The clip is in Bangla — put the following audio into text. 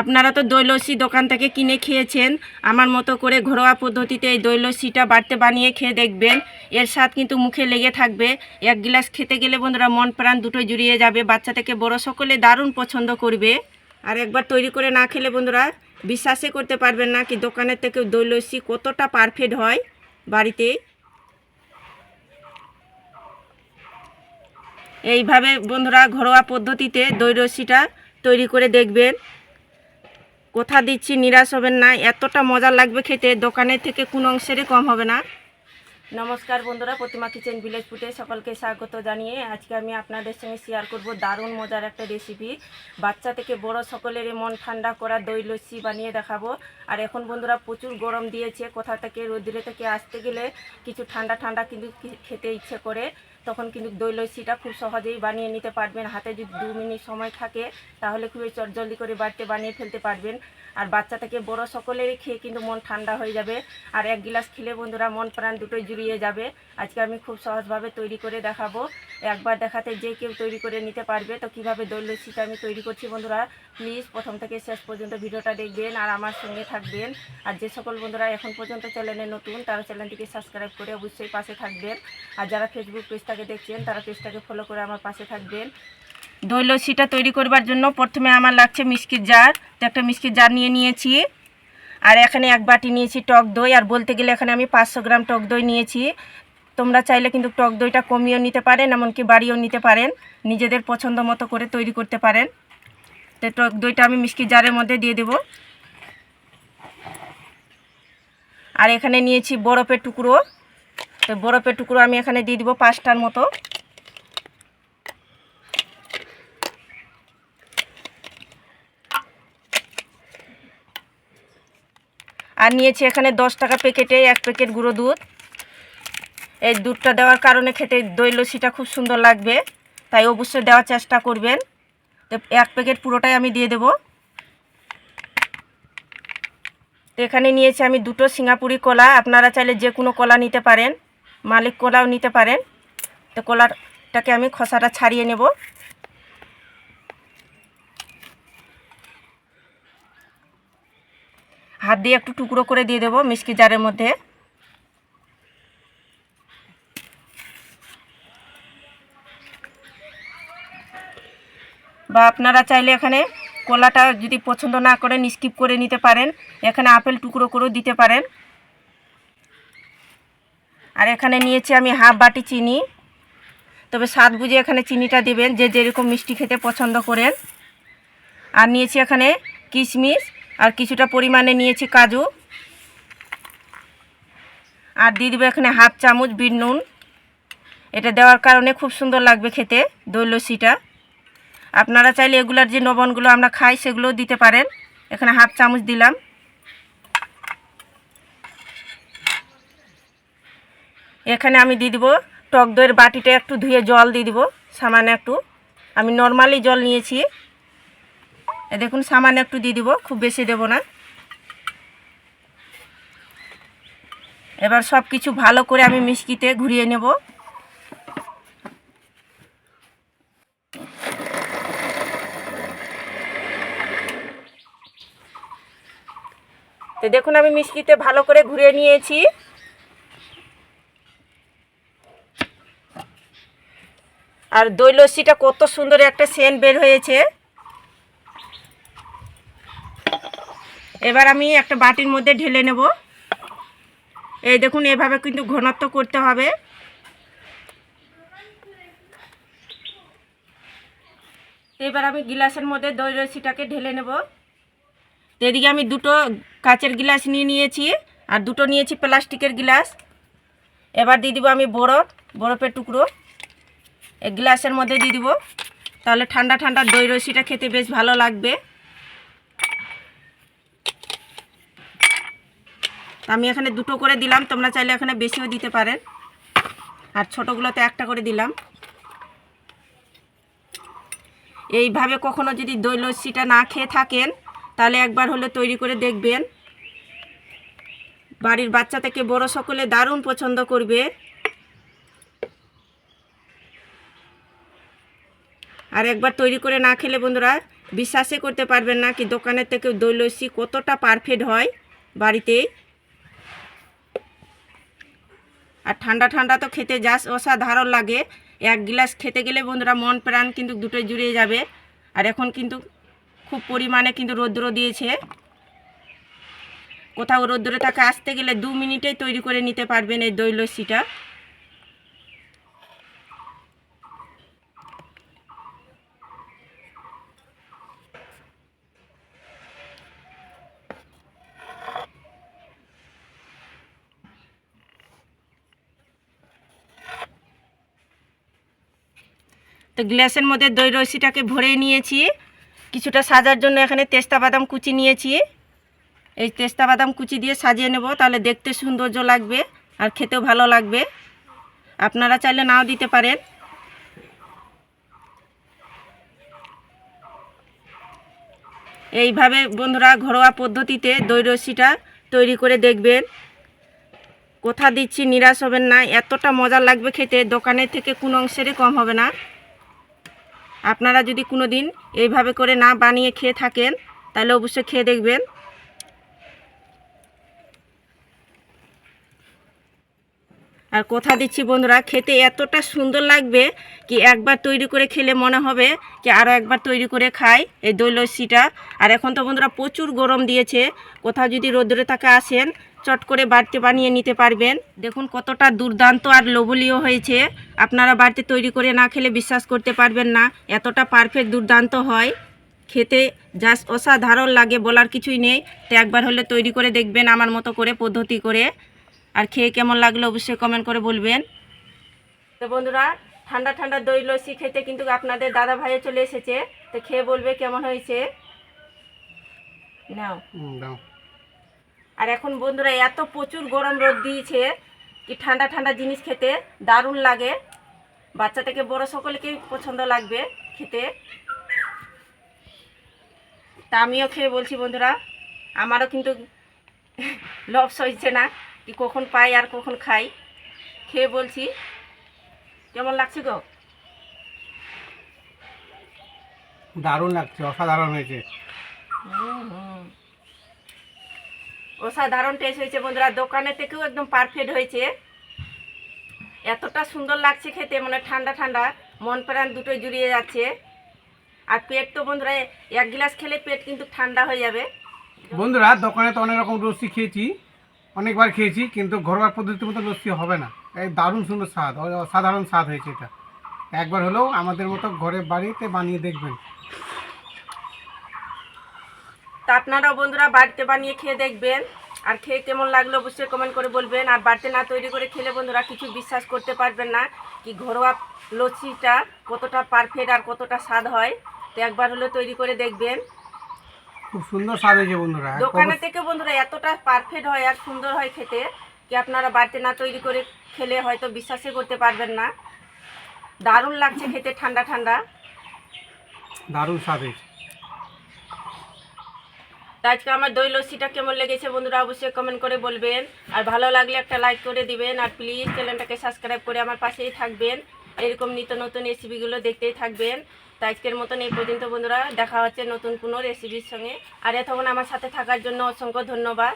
আপনারা তো দই লস্যি দোকান থেকে কিনে খেয়েছেন। আমার মতো করে ঘরোয়া পদ্ধতিতে এই দই লস্যিটা বাড়িতে বানিয়ে খেয়ে দেখবেন। এর স্বাদ কিন্তু মুখে লেগে থাকবে। এক গ্লাস খেতে গেলে বন্ধুরা মন প্রাণ দুটো জুড়িয়ে যাবে। বাচ্চা থেকে বড় সকলে দারুণ পছন্দ করবে। আর একবার তৈরি করে না খেলে বন্ধুরা বিশ্বাসই করতে পারবেন না কি দোকানের থেকে দই লস্যি কতটা পারফেক্ট হয় বাড়িতে। এইভাবে বন্ধুরা ঘরোয়া পদ্ধতিতে দই লস্যিটা তৈরি করে দেখবেন। কোথা দিচ্ছি, নিরাশ হবেন না, এতটা মজা লাগবে খেতে দোকানের থেকে কোনো অংশেরই কম হবে না। নমস্কার বন্ধুরা, প্রতিমা কিচেন ভিলেজ ফুটে সকলকে স্বাগত জানিয়ে আজকে আমি আপনাদের সঙ্গে শেয়ার করব দারুণ মজার একটা রেসিপি বাচ্চা থেকে বড় সকলের মন ঠান্ডা করা দই লস্যি বানিয়ে দেখাবো। আর এখন বন্ধুরা প্রচুর গরম দিয়েছে, কোথা থেকে রোদ্রে থেকে আসতে গেলে কিছু ঠান্ডা ঠান্ডা কিন্তু খেতে ইচ্ছে করে। তখন কিন্তু দই লস্যিটা খুব সহজেই বানিয়ে নিতে পারবেন। হাতে যদি দু মিনিট সময় থাকে, তাহলে খুবই চটজলদি করে বাড়িতে বানিয়ে ফেলতে পারবেন। আর বাচ্চা থেকে বড় সকলেরই খেয়ে কিন্তু মন ঠান্ডা হয়ে যাবে। আর এক গিলাস খেলে বন্ধুরা মন প্রাণ দুটোই জুড়িয়ে যাবে। আজকে আমি খুব সহজভাবে তৈরি করে দেখাবো। একবার দেখাতে যে কেউ তৈরি করে নিতে পারবে, তো কীভাবে দই লস্যিটা আমি তৈরি করছি বন্ধুরা, প্লিজ প্রথম থেকে শেষ পর্যন্ত ভিডিওটা দেখবেন আর আমার সঙ্গে থাকবেন। আর যে সকল বন্ধুরা এখন পর্যন্ত চ্যানেলে নতুন, তারা চ্যানেলটিকে সাবস্ক্রাইব করে অবশ্যই পাশে থাকবেন। আর যারা ফেসবুক পেজটাকে দেখছেন, তারা পেজটাকে ফলো করে আমার পাশে থাকবেন। দই লস্যিটা তৈরি করবার জন্য প্রথমে আমার লাগছে মিষ্টির জার। তো একটা মিষ্টির জার নিয়ে নিয়েছি। আর এখানে এক বাটি নিয়েছি টক দই। আর বলতে গেলে এখানে আমি পাঁচশো গ্রাম টক দই নিয়েছি। তোমরা চাইলে কিন্তু টক দইটা কমিয়েও নিতে পারেন, এমনকি বাড়িয়েও নিতে পারেন। নিজেদের পছন্দ মতো করে তৈরি করতে পারেন। তো টক দইটা আমি মিষ্টির জারের মধ্যে দিয়ে দেব। আর এখানে নিয়েছি বরফের টুকরো। তো বরফের টুকরো আমি এখানে দিয়ে দিব পাঁচটার মতো। আর নিয়েছি এখানে দশ টাকা প্যাকেটে এক প্যাকেট গুঁড়ো দুধ। এই দুধটা দেওয়ার কারণে খেতে দই লস্যিটা খুব সুন্দর লাগবে, তাই অবশ্যই দেওয়ার চেষ্টা করবেন। তো এক প্যাকেট পুরোটাই আমি দিয়ে দেব। তো এখানে নিয়েছি আমি দুটো সিঙ্গাপুরি কলা, আপনারা চাইলে যে কোনো কলা নিতে পারেন। মালিক কলাও নিতে পারেন। তো কলাটাকে আমি খোসাটা ছাড়িয়ে নেব। হাত দিয়ে একটু টুকরো করে দিয়ে দেবো মিষ্টি জারের মধ্যে। বা আপনারা চাইলে এখানে কলাটা যদি পছন্দ না করেন স্কিপ করে নিতে পারেন, এখানে আপেল টুকরো করেও দিতে পারেন। আর এখানে নিয়েছি আমি হাফ বাটি চিনি। তবে স্বাদ বুঝে এখানে চিনিটা দেবেন, যে যেরকম মিষ্টি খেতে পছন্দ করেন। আর নিয়েছি এখানে কিশমিশ, আর কিছুটা পরিমাণে নিয়েছি কাজু। আর দিয়ে দেবো এখানে হাফ চামচ বিট নুন। এটা দেওয়ার কারণে খুব সুন্দর লাগবে খেতে দই লস্যিটা আপনারা চাইলে এগুলার যে নবনগুলো আমরা খাই, সেগুলোও দিতে পারেন। এখানে হাফ চামচ দিলাম। এখানে আমি দিয়ে দিব টক দইয়ের বাটিটা একটু ধুয়ে জল দিয়ে দিব, সামান্য একটু। আমি নর্মালি জল নিয়েছি। দেখুন, সামান্য একটু দিয়ে দিব, খুব বেশি দেব না। এবার সব কিছু ভালো করে আমি মিষ্টিতে ঘুরিয়ে নেব। তো দেখুন, আমি মিষ্টিতে ভালো করে ঘুরিয়ে নিয়েছি। আর দই লস্যিটা কত সুন্দর একটা সেন্ট বের হয়েছে। এবার আমি একটা বাটির মধ্যে ঢেলে নেব। এই দেখুন, এভাবে কিন্তু ঘনত্ব করতে হবে। এবার আমি গিলাসের মধ্যে দই লস্যিটাকে ঢেলে নেব। এদিকে আমি দুটো কাচের গিলাস নিয়ে নিয়েছি, আর দুটো নিয়েছি প্লাস্টিকের গিলাস। এবার দিয়ে দিব আমি বরফ, বরফের টুকরো। গ্লাসের মধ্যে দিয়ে দিব। তাহলে ঠান্ডা ঠান্ডা দই রসিটা খেতে বেশ ভালো লাগবে। আমি এখানে দুটো করে দিলাম, তোমরা চাইলে এখানে বেশিও দিতে পারেন আর ছোটোগুলোতে একটা করে দিলাম। এইভাবে কখনো যদি দই লস্যিটা না খেয়ে থাকেন, তাহলে একবার হলে তৈরি করে দেখবেন। বাড়ির বাচ্চা থেকে বড় সকলে দারুণ পছন্দ করবে। আর একবার তৈরি করে না খেলে বন্ধুরা বিশ্বাসই করতে পারবেন না কি দোকানের থেকে দই লস্যি কতটা পারফেক্ট হয় বাড়িতে। আর ঠান্ডা ঠান্ডা তো খেতে যাস অসাধারণ লাগে। এক গ্লাস খেতে গেলে বন্ধুরা মন প্রাণ কিন্তু দুটোই জুড়িয়ে যাবে। আর এখন কিন্তু খুব পরিমাণে কিন্তু রৌদ্র দিয়েছে। কোথাও রৌদ্রে থাকে আসতে গেলে দু মিনিটেই তৈরি করে নিতে পারবেন এই দই লস্যিটা। তো গ্লাসের মধ্যে দই রসিটাকে ভরে নিয়েছি। কিছুটা সাজার জন্য এখানে তেস্তা বাদাম কুচি নিয়েছি। এই তেস্তা বাদাম কুচি দিয়ে সাজিয়ে নেব, তাহলে দেখতে সৌন্দর্য লাগবে আর খেতেও ভালো লাগবে। আপনারা চাইলে নাও দিতে পারেন। এইভাবে বন্ধুরা ঘরোয়া পদ্ধতিতে দই রসিটা তৈরি করে দেখবেন। কোথা দিচ্ছি, নিরাশ হবেন না, এতটা মজা লাগবে খেতে, দোকানের থেকে কোনো অংশেরই কম হবে না। আপনারা যদি কোনো দিন এইভাবে করে না বানিয়ে খেয়ে থাকেন, তাহলে অবশ্যই খেয়ে দেখবেন। আর কথা দিচ্ছি বন্ধুরা, খেতে এতটা সুন্দর লাগবে কি একবার তৈরি করে খেলে মনে হবে কি আরও একবার তৈরি করে খাই এই দই লস্যিটা। আর এখন তো বন্ধুরা প্রচুর গরম দিয়েছে, কোথাও যদি রোদ্রে থাকা আসেন চট করে বাড়িতে বানিয়ে নিতে পারবেন। দেখুন কতটা দুর্দান্ত আর লোভনীয় হয়েছে। আপনারা বাড়িতে তৈরি করে না খেলে বিশ্বাস করতে পারবেন না, এতটা পারফেক্ট দুর্দান্ত হয়। খেতে জাস্ট অসাধারণ লাগে, বলার কিছুই নেই। তো একবার হলে তৈরি করে দেখবেন আমার মতো করে, পদ্ধতি করে। আর খেয়ে কেমন লাগল অবশ্যই কমেন্ট করে বলবেন। তো বন্ধুরা, ঠান্ডা ঠান্ডা দই, লস্যি খেতে কিন্তু আপনাদের দাদা ভাইয়ে চলে এসেছে। তো খেয়ে বলবে কেমন হয়েছে। নাও। আর এখন বন্ধুরা এত প্রচুর গরম রোদ দিয়েছে কি ঠান্ডা ঠান্ডা জিনিস খেতে দারুণ লাগে। বাচ্চা থেকে বড় সকলকেই পছন্দ লাগবে খেতে। তা আমিও খেয়ে বলছি বন্ধুরা আমারও কিন্তু লভ সইছে না কি কখন পাই আর কখন খাই। খেয়ে বলছি কেমন লাগছে গো? দারুণ লাগছে অসাধারণ হয়েছে। অসাধারণ টেস্ট হয়েছে বন্ধুরা। দোকানের থেকেও একদম পারফেক্ট হয়েছে। এতটা সুন্দর লাগছে খেতে মানে ঠান্ডা ঠান্ডা, মন প্রাণ দুটোই জুড়িয়ে যাচ্ছে। আর পেট তো বন্ধুরা, এক গ্লাস খেলে পেট কিন্তু ঠান্ডা হয়ে যাবে। বন্ধুরা, দোকানে তো অনেক রকম লস্যি খেয়েছি, অনেকবার খেয়েছি, কিন্তু ঘরোয়া পদ্ধতির মতো লস্যি হবে না। এই দারুণ সুন্দর স্বাদ, অসাধারণ স্বাদ হয়েছে এটা। একবার হলেও আমাদের মতো ঘরে বাড়িতে বানিয়ে দেখবেন। তা আপনারাও বন্ধুরা বাড়িতে বানিয়ে খেয়ে দেখবেন। আর খেয়ে কেমন লাগল অবশ্যই কমেন্ট করে বলবেন। আর বাড়িতে না তৈরি করে খেলে বন্ধুরা কিছু বিশ্বাস করতে পারবেন না কি ঘরোয়া লস্যিটা কতটা পারফেক্ট আর কতটা স্বাদ হয়। তো একবার হলে তৈরি করে দেখবেন। খুব সুন্দর স্বাদ হয়েছে বন্ধুরা। দোকানে থেকে বন্ধুরা এতটা পারফেক্ট হয় আর সুন্দর হয় খেতে কি আপনারা বাড়িতে না তৈরি করে খেলে হয়তো বিশ্বাসই করতে পারবেন না। দারুণ লাগছে খেতে ঠান্ডা ঠান্ডা। দারুণ স্বাদ হয়েছে। তো আজকে আমার দই লস্যিটা কেমন লেগেছে বন্ধুরা অবশ্যই কমেন্ট করে বলবেন। আর ভালো লাগলে একটা লাইক করে দিবেন। আর প্লিজ চ্যানেলটাকে সাবস্ক্রাইব করে আমার পাশেই থাকবেন। এরকম নিত্য নতুন রেসিপিগুলো দেখতেই থাকবেন। তো আজকের মতন এই পর্যন্ত বন্ধুরা, দেখা হচ্ছে নতুন কোনো রেসিপির সঙ্গে। আর এতক্ষণ আমার সাথে থাকার জন্য অসংখ্য ধন্যবাদ।